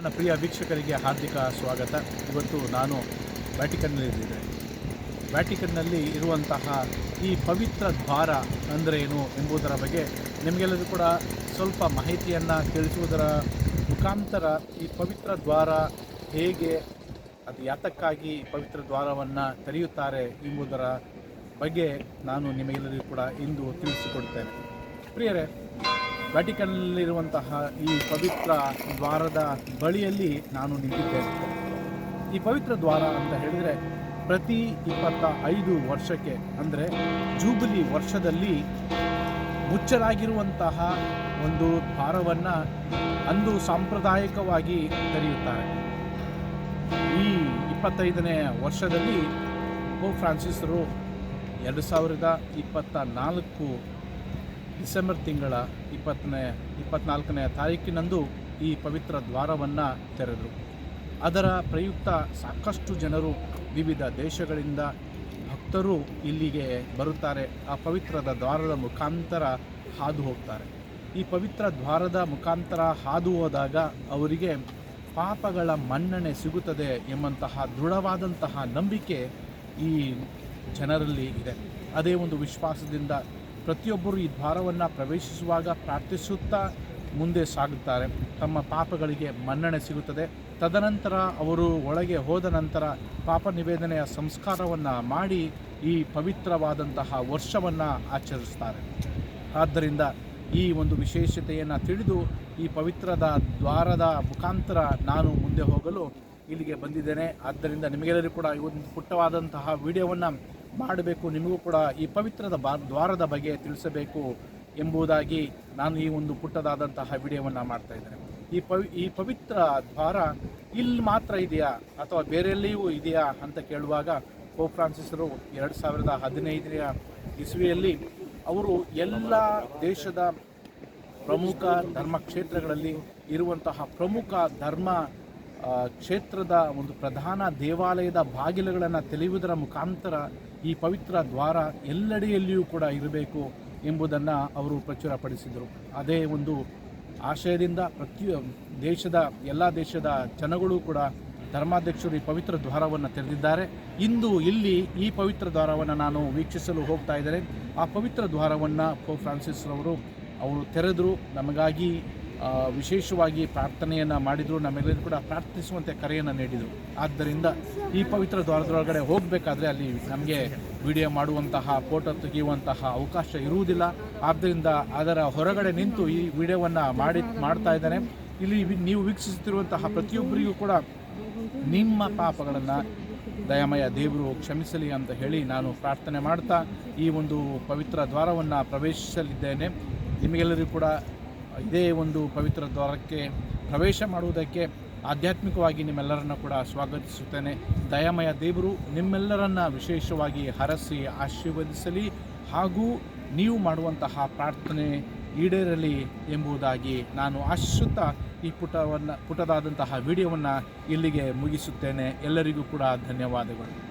ನನ್ನ ಪ್ರಿಯ ವೀಕ್ಷಕರಿಗೆ ಹಾರ್ದಿಕ ಸ್ವಾಗತ. ಇವತ್ತು ನಾನು ವ್ಯಾಟಿಕನ್ನಲ್ಲಿದ್ದೇನೆ. ವ್ಯಾಟಿಕನ್ನಲ್ಲಿ ಇರುವಂತಹ ಈ ಪವಿತ್ರ ದ್ವಾರ ಅಂದರೆ ಏನು ಎಂಬುದರ ಬಗ್ಗೆ ನಿಮಗೆಲ್ಲರೂ ಕೂಡ ಸ್ವಲ್ಪ ಮಾಹಿತಿಯನ್ನು ತಿಳಿಸುವುದರ ಮುಖಾಂತರ ಈ ಪವಿತ್ರ ದ್ವಾರ ಹೇಗೆ ಅದು ಯಾತಕ್ಕಾಗಿ ಪವಿತ್ರ ದ್ವಾರವನ್ನು ತೆರೆಯುತ್ತಾರೆ ಎಂಬುದರ ಬಗ್ಗೆ ನಾನು ನಿಮಗೆಲ್ಲರಿಗೂ ಕೂಡ ಇಂದು ತಿಳಿಸಿಕೊಡ್ತೇನೆ. ಪ್ರಿಯರೇ ವ್ಯಾಟಿಕನ್ನಲ್ಲಿರುವಂತಹ ಈ ಪವಿತ್ರ ದ್ವಾರದ ಬಳಿಯಲ್ಲಿ ನಾನು ನಿಂತಿದ್ದೇನೆ. ಈ ಪವಿತ್ರ ದ್ವಾರ ಅಂತ ಹೇಳಿದರೆ ಪ್ರತಿ ಇಪ್ಪತ್ತ ಐದು ವರ್ಷಕ್ಕೆ ಅಂದರೆ ಜೂಬಿಲಿ ವರ್ಷದಲ್ಲಿ ಮುಚ್ಚಲಾಗಿರುವಂತಹ ಒಂದು ದ್ವಾರವನ್ನು ಅಂದು ಸಾಂಪ್ರದಾಯಿಕವಾಗಿ ತೆರೆಯುತ್ತಾರೆ ಈ ಇಪ್ಪತ್ತೈದನೇ ವರ್ಷದಲ್ಲಿ ಪೋ ಫ್ರಾನ್ಸಿಸರು ಎರಡು ಸಾವಿರದ ಇಪ್ಪತ್ತ ನಾಲ್ಕು ಡಿಸೆಂಬರ್ ತಿಂಗಳ ಇಪ್ಪತ್ತನೇ, ಇಪ್ಪತ್ನಾಲ್ಕನೇ ತಾರೀಕಿನಂದು ಈ ಪವಿತ್ರ ದ್ವಾರವನ್ನು ತೆರೆದರು. ಅದರ ಪ್ರಯುಕ್ತ ಸಾಕಷ್ಟು ಜನರು ವಿವಿಧ ದೇಶಗಳಿಂದ ಭಕ್ತರು ಇಲ್ಲಿಗೆ ಬರುತ್ತಾರೆ. ಆ ಪವಿತ್ರದ ದ್ವಾರದ ಮುಖಾಂತರ ಹಾದು ಹೋಗ್ತಾರೆ. ಈ ಪವಿತ್ರ ದ್ವಾರದ ಮುಖಾಂತರ ಹಾದು ಹೋದಾಗ ಅವರಿಗೆ ಪಾಪಗಳ ಮನ್ನಣೆ ಸಿಗುತ್ತದೆ ಎಂಬಂತಹ ದೃಢವಾದಂತಹ ನಂಬಿಕೆ ಈ ಜನರಲ್ಲಿ ಇದೆ. ಅದೇ ಒಂದು ವಿಶ್ವಾಸದಿಂದ ಪ್ರತಿಯೊಬ್ಬರು ಈ ದ್ವಾರವನ್ನು ಪ್ರವೇಶಿಸುವಾಗ ಪ್ರಾರ್ಥಿಸುತ್ತಾ ಮುಂದೆ ಸಾಗುತ್ತಾರೆ. ತಮ್ಮ ಪಾಪಗಳಿಗೆ ಮನ್ನಣೆ ಸಿಗುತ್ತದೆ. ತದನಂತರ ಅವರು ಒಳಗೆ ಹೋದ ನಂತರ ಪಾಪ ನಿವೇದನೆಯ ಸಂಸ್ಕಾರವನ್ನು ಮಾಡಿ ಈ ಪವಿತ್ರವಾದಂತಹ ವರ್ಷವನ್ನು ಆಚರಿಸ್ತಾರೆ ಆದ್ದರಿಂದ ಈ ಒಂದು ವಿಶೇಷತೆಯನ್ನು ತಿಳಿದು ಈ ಪವಿತ್ರದ ದ್ವಾರದ ಮುಖಾಂತರ ನಾನು ಮುಂದೆ ಹೋಗಲು ಇಲ್ಲಿಗೆ ಬಂದಿದ್ದೇನೆ. ಆದ್ದರಿಂದ ನಿಮಗೆಲ್ಲರಿಗೂ ಕೂಡ ಈ ಒಂದು ಪುಟ್ಟವಾದಂತಹ ವಿಡಿಯೋವನ್ನು ಮಾಡಬೇಕು. ನಿಮಗೂ ಕೂಡ ಈ ಪವಿತ್ರದ ಬಾ, ದ್ವಾರದ ಬಗ್ಗೆ ತಿಳಿಸಬೇಕು ಎಂಬುದಾಗಿ ನಾನು ಈ ಒಂದು ಪುಟ್ಟದಾದಂತಹ ವಿಡಿಯೋವನ್ನು ಮಾಡ್ತಾ ಇದ್ದೇನೆ. ಈ ಪವಿ, ಈ ಪವಿತ್ರ ದ್ವಾರ ಇಲ್ಲಿ ಮಾತ್ರ ಇದೆಯಾ ಅಥವಾ ಬೇರೆಲ್ಲಿಯೂ ಇದೆಯಾ ಅಂತ ಕೇಳುವಾಗ ಪೋ ಫ್ರಾನ್ಸಿಸರು ಎರಡು ಸಾವಿರದ ಹದಿನೈದನೆಯ ಇಸುವಿಯಲ್ಲಿ ಅವರು ಎಲ್ಲ ದೇಶದ ಪ್ರಮುಖ ಧರ್ಮ ಕ್ಷೇತ್ರಗಳಲ್ಲಿ ಇರುವಂತಹ ಪ್ರಮುಖ ಧರ್ಮ ಕ್ಷೇತ್ರದ ಒಂದು ಪ್ರಧಾನ ದೇವಾಲಯದ ಬಾಗಿಲುಗಳನ್ನು ತೆರೆಯುವುದರ ಮುಖಾಂತರ ಈ ಪವಿತ್ರ ದ್ವಾರ ಎಲ್ಲೆಡೆಯಲ್ಲಿಯೂ ಕೂಡ ಇರಬೇಕು ಎಂಬುದನ್ನು ಅವರು ಪ್ರಚುರಪಡಿಸಿದರು. ಅದೇ ಒಂದು ಆಶಯದಿಂದ ಪ್ರತಿ ದೇಶದ, ಎಲ್ಲ ದೇಶದ ಜನಗಳು ಕೂಡ ಧರ್ಮಾಧ್ಯಕ್ಷರು ಈ ಪವಿತ್ರ ದ್ವಾರವನ್ನು ತೆರೆದಿದ್ದಾರೆ. ಇಂದು ಇಲ್ಲಿ ಈ ಪವಿತ್ರ ದ್ವಾರವನ್ನು ನಾನು ವೀಕ್ಷಿಸಲು ಹೋಗ್ತಾ ಇದ್ದೇನೆ. ಆ ಪವಿತ್ರ ದ್ವಾರವನ್ನು ಪೋಪ್ ಫ್ರಾನ್ಸಿಸ್ ರವರು ಅವರು ತೆರೆದರು. ನಮಗಾಗಿ ವಿಶೇಷವಾಗಿ ಪ್ರಾರ್ಥನೆಯನ್ನು ಮಾಡಿದರು. ನಮ್ಮೆಲ್ಲರೂ ಕೂಡ ಪ್ರಾರ್ಥಿಸುವಂತೆ ಕರೆಯನ್ನು ನೀಡಿದರು. ಆದ್ದರಿಂದ ಈ ಪವಿತ್ರ ದ್ವಾರದೊಳಗಡೆ ಹೋಗಬೇಕಾದ್ರೆ ಅಲ್ಲಿ ನಮಗೆ ವಿಡಿಯೋ ಮಾಡುವಂತಹ, ಫೋಟೋ ತೆಗೆಯುವಂತಹ ಅವಕಾಶ ಇರುವುದಿಲ್ಲ. ಆದ್ದರಿಂದ ಅದರ ಹೊರಗಡೆ ನಿಂತು ಈ ವಿಡಿಯೋವನ್ನು ಮಾಡಿ, ಮಾಡ್ತಾ ಇದ್ದಾನೆ. ಇಲ್ಲಿ ನೀವು ವೀಕ್ಷಿಸುತ್ತಿರುವಂತಹ ಪ್ರತಿಯೊಬ್ಬರಿಗೂ ಕೂಡ ನಿಮ್ಮ ಪಾಪಗಳನ್ನು ದಯಾಮಯ ದೇವರು ಕ್ಷಮಿಸಲಿ ಅಂತ ಹೇಳಿ ನಾನು ಪ್ರಾರ್ಥನೆ ಮಾಡ್ತಾ ಈ ಒಂದು ಪವಿತ್ರ ದ್ವಾರವನ್ನು ಪ್ರವೇಶಿಸಲಿದ್ದೇನೆ. ನಿಮಗೆಲ್ಲರಿಗೂ ಕೂಡ ಇದೇ ಒಂದು ಪವಿತ್ರ ದ್ವಾರಕ್ಕೆ ಪ್ರವೇಶ ಮಾಡುವುದಕ್ಕೆ ಆಧ್ಯಾತ್ಮಿಕವಾಗಿ ನಿಮ್ಮೆಲ್ಲರನ್ನ ಕೂಡ ಸ್ವಾಗತಿಸುತ್ತೇನೆ. ದಯಾಮಯ ದೇವರು ನಿಮ್ಮೆಲ್ಲರನ್ನ ವಿಶೇಷವಾಗಿ ಹರಸಿ ಆಶೀರ್ವದಿಸಲಿ ಹಾಗೂ ನೀವು ಮಾಡುವಂತಹ ಪ್ರಾರ್ಥನೆ ಈಡೇರಲಿ ಎಂಬುದಾಗಿ ನಾನು ಆಶಿಸುತ್ತಾ ಈ ಪುಟವನ್ನು ಪುಟದಾದಂತಹ ವಿಡಿಯೋವನ್ನು ಇಲ್ಲಿಗೆ ಮುಗಿಸುತ್ತೇನೆ. ಎಲ್ಲರಿಗೂ ಕೂಡ ಧನ್ಯವಾದಗಳು.